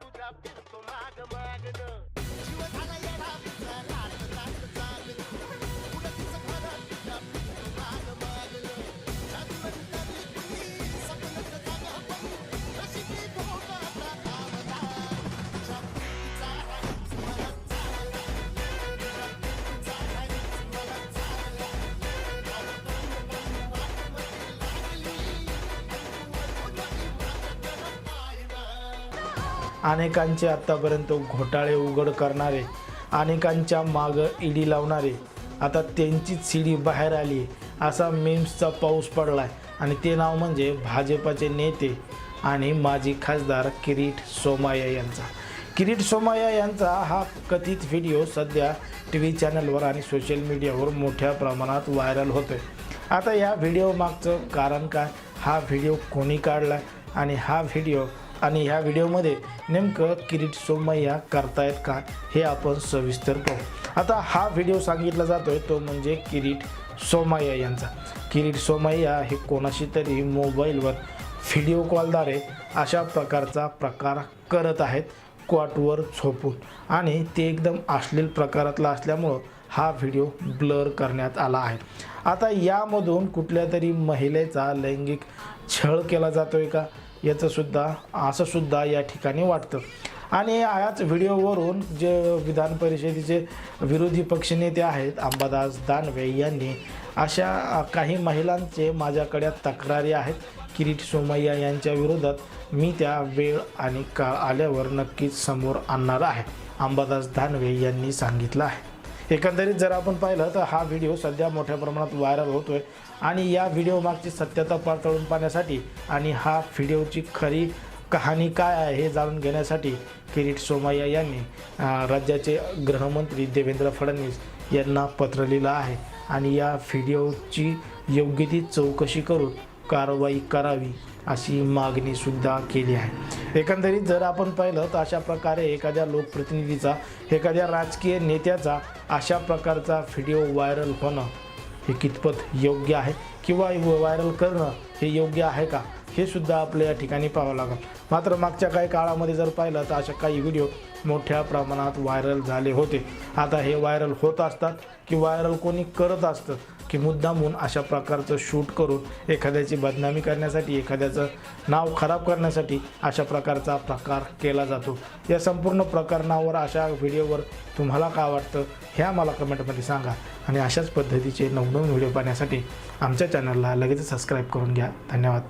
तुझा फिरतो माग मागणं अनेकांचे आत्तापर्यंत घोटाळे उघड करणारे अनेकांच्या मागं ईडी लावणारे. आता त्यांचीच सीडी बाहेर आली असा मेम्सचा पाऊस पडला आहे आणि ते नाव म्हणजे भाजपाचे नेते आणि माजी खासदार किरीट सोमाया यांचा. किरीट सोमाया यांचा हा कथित व्हिडिओ सध्या टी व्ही चॅनलवर आणि सोशल मीडियावर मोठ्या प्रमाणात व्हायरल होतोय. आता या व्हिडिओ मागचं कारण काय? हा व्हिडिओ कोणी काढला आणि हा व्हिडिओ आणि ह्या व्हिडिओमध्ये नेमकं किरीट सोमय्या करतायत का हे आपण सविस्तर पाहू. आता हा व्हिडिओ सांगितला जातोय तो म्हणजे किरीट सोमय्या यांचा. किरीट सोमय्या हे कोणाशी तरी मोबाईलवर व्हिडिओ कॉलद्वारे अशा प्रकारचा प्रकार करत आहेत क्वाटवर झोपून. आणि ते एकदम अश्लील प्रकारातला असल्यामुळं हा व्हिडिओ ब्लर करण्यात आला आहे. आता यामधून कुठल्या तरी महिलेचा लैंगिक छळ केला जातोय का? याचंसुद्धा असंसुद्धा असं सुद्धा या ठिकाणी वाटतं. आणि याच व्हिडिओवरून जे विधान परिषदेचे विरोधी पक्षनेते आहेत अंबादास दानवे यांनी अशा काही महिलांचे माझ्याकडे तक्रारी आहेत. किरीट सोमय्या यांच्या विरोधात मी त्या वेळ आणि काळ आल्यावर नक्कीच समोर आणणार आहे अंबादास दानवे यांनी सांगितलं आहे. एकंदरीत जर आपण पाहिलं तर हा व्हिडिओ सध्या मोठ्या प्रमाणात व्हायरल होतोय. आणि या व्हिडिओ मागची सत्यता पडताळून पाहण्यासाठी आणि हा व्हिडिओची खरी कहाणी काय आहे हे जाणून घेण्यासाठी किरीट सोमय्या यांनी राज्याचे गृहमंत्री देवेंद्र फडणवीस यांना पत्र लिहिलं आहे. आणि या व्हिडिओची योग्य ती चौकशी करून कारवाई करावी. अशी मागणीसुद्धा केली आहे. एकंदरीत जर आपण पाहिलं तर अशा प्रकारे एखाद्या लोकप्रतिनिधीचा एखाद्या राजकीय नेत्याचा अशा प्रकारचा व्हिडिओ व्हायरल होणं हे कितपत योग्य आहे? किंवा व्हायरल करणं हे योग्य आहे का? हे सुद्धा आपल्या या ठिकाणी पाहावं लागेल. मात्र मागच्या काही काळामध्ये जर पाहिलं तर अशा काही व्हिडिओ मोठ्या प्रमाणात व्हायरल झाले होते. आता हे व्हायरल होत असतात की व्हायरल कोणी करत असतं की मुद्दामून अशा प्रकारचं शूट करून एखाद्याची बदनामी करण्यासाठी एखाद्याचं नाव खराब करण्यासाठी अशा प्रकारचा प्रकार केला जातो. या संपूर्ण प्रकरणावर अशा व्हिडिओवर तुम्हाला काय वाटतं ह्या मला कमेंटमध्ये सांगा. आणि अशाच पद्धतीचे नवनवीन व्हिडिओ पाहण्यासाठी आमच्या चॅनलला लगेच सबस्क्राईब करून घ्या. धन्यवाद.